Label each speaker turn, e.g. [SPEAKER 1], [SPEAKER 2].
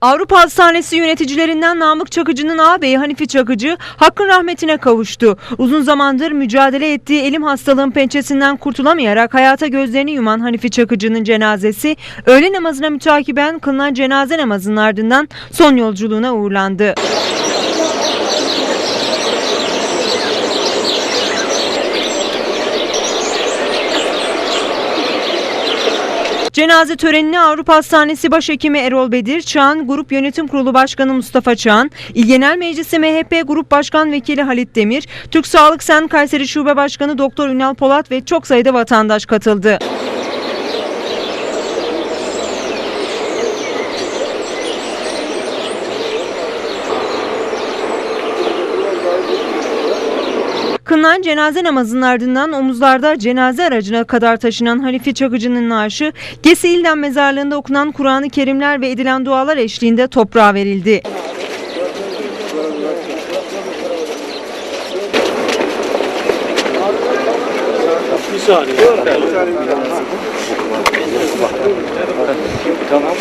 [SPEAKER 1] Avrupa Hastanesi yöneticilerinden Namık Çakıcı'nın ağabeyi Hanifi Çakıcı hakkın rahmetine kavuştu. Uzun zamandır mücadele ettiği elim hastalığın pençesinden kurtulamayarak hayata gözlerini yuman Hanifi Çakıcı'nın cenazesi öğle namazına mütakiben kılınan cenaze namazının ardından son yolculuğuna uğurlandı. Cenaze törenine Avrupa Hastanesi Başhekimi Erol Bedir, Çağan Grup Yönetim Kurulu Başkanı Mustafa Çağan, İl Genel Meclisi MHP Grup Başkan Vekili Halit Demir, Türk Sağlık Sen Kayseri Şube Başkanı Doktor Ünal Polat ve çok sayıda vatandaş katıldı. Kılınan cenaze namazının ardından omuzlarda cenaze aracına kadar taşınan Halife Çakıcı'nın naaşı Gesi İlden Mezarlığı'nda okunan Kur'an-ı Kerimler ve edilen dualar eşliğinde toprağa verildi.
[SPEAKER 2] Bir saniye. Tamam.